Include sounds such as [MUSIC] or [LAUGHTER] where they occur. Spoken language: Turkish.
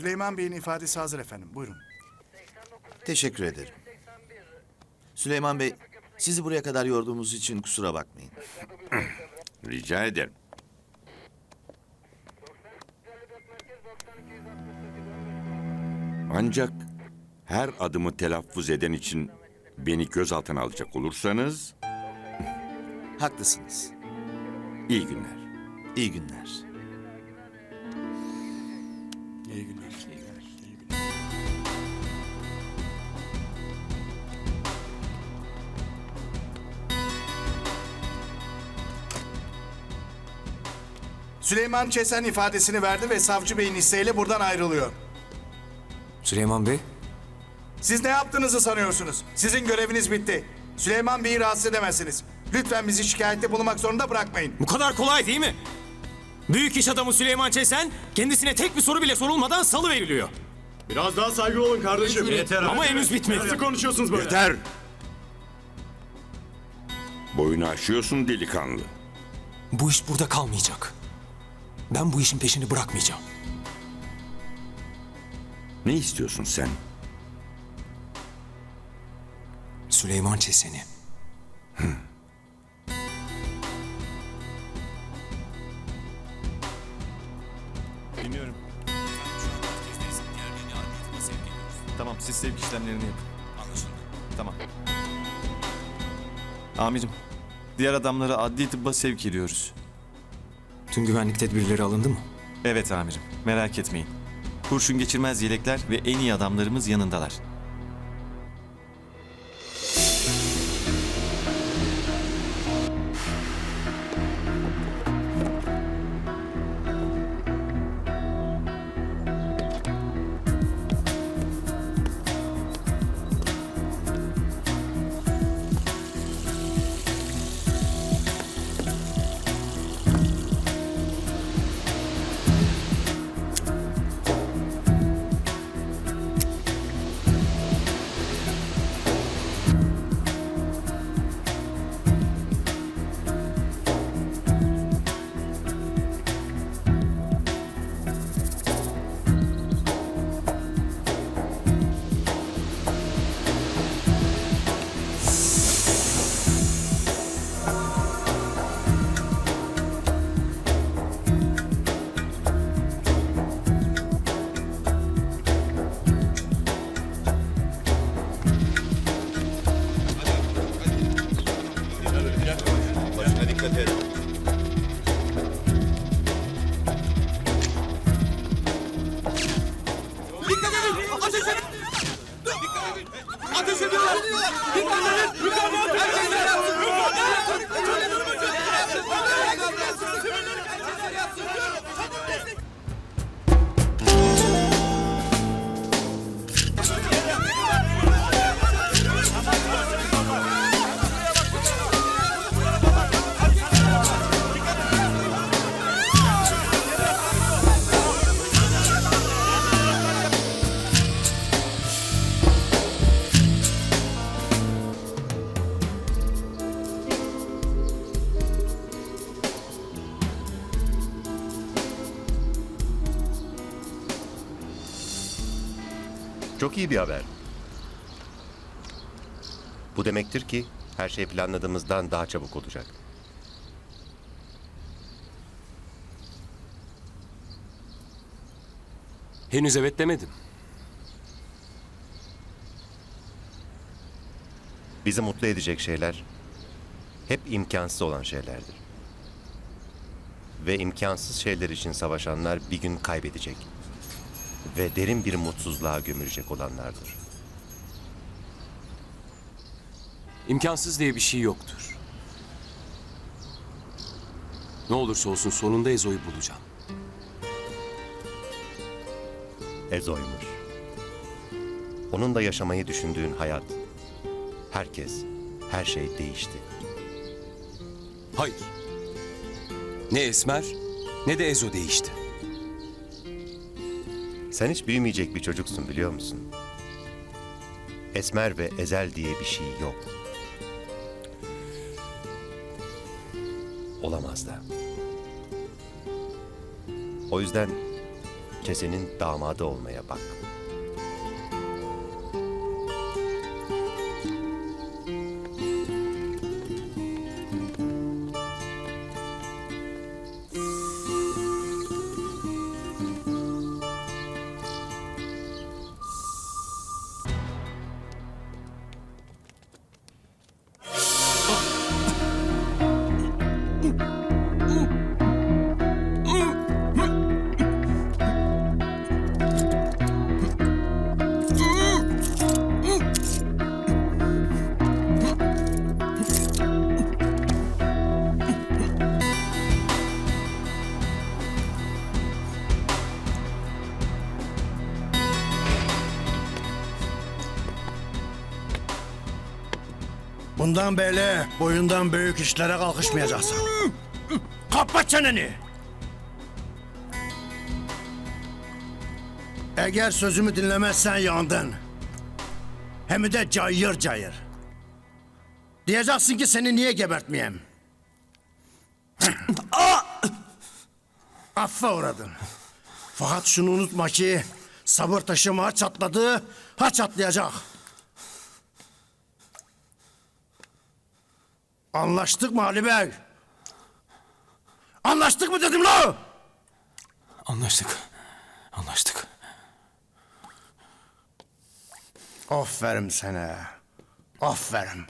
Süleyman Bey'in ifadesi hazır efendim. Buyurun. Teşekkür ederim. Süleyman Bey, sizi buraya kadar yorduğumuz için kusura bakmayın. [CLEARS THROAT] Rica ederim. Ancak her adımı telaffuz eden için beni gözaltına alacak olursanız Haklısınız. iyi günler. İyi günler. Süleyman Çesen ifadesini verdi ve savcı beyin isteğiyle buradan ayrılıyor. Süleyman Bey, Siz ne yaptığınızı sanıyorsunuz? Sizin göreviniz bitti. Süleyman Bey'i rahatsız edemezsiniz. Lütfen bizi şikayette bulunmak zorunda bırakmayın. bu kadar kolay değil mi? Büyük iş adamı Süleyman Çesen kendisine tek bir soru bile sorulmadan salı veriliyor. Biraz daha saygılı olun kardeşim. Yeter Ama henüz bitmedi. Nasıl konuşuyorsunuz böyle? Yeter! Boyunu aşıyorsun delikanlı. Bu iş burada kalmayacak. Ben bu işin peşini bırakmayacağım. Ne istiyorsun sen? Süleyman Çesen'i. Dinliyorum. Tamam siz sevk işlemlerini yapın. Anlaşıldı. Tamam. Amirim, diğer adamları adli tıbba sevk ediyoruz. Tüm güvenlik tedbirleri alındı mı? Evet amirim, merak etmeyin. Kurşun geçirmez yelekler ve en iyi adamlarımız yanındalar. dikkat edin. Dikkat edin! Ateş edin! Ateş ediyorlar! Dikkat edin! Çok iyi bir haber. Bu demektir ki her şey planladığımızdan daha çabuk olacak. Henüz evet demedim. Bizi mutlu edecek şeyler hep imkansız olan şeylerdir. Ve imkansız şeyler için savaşanlar bir gün kaybedecek. Ve derin bir mutsuzluğa gömülecek olanlardır. İmkansız diye bir şey yoktur. Ne olursa olsun sonunda Ezo'yu bulacağım. Ezoymuş. Onun da yaşamayı düşündüğün hayat. Herkes, her şey değişti. Hayır. Ne Esmer ne de Ezo değişti. Sen hiç büyümeyecek bir çocuksun biliyor musun? Esmer ve ezel diye bir şey yok. Olamaz da. O yüzden Çese'nin damadı olmaya bak. Bundan böyle boyundan büyük işlere kalkışmayacaksın. Kapat çeneni. Eğer sözümü dinlemezsen yandın. Hem de cayır cayır. Diyeceksin ki seni niye gebertmeyeyim? Affa uğradın. Fakat şunu unutma ki sabır taşım ha çatladı, ha çatlayacak. Anlaştık mı Ali Bey? Anlaştık mı dedim la? Anlaştık. Anlaştık. Aferin sana. Aferin.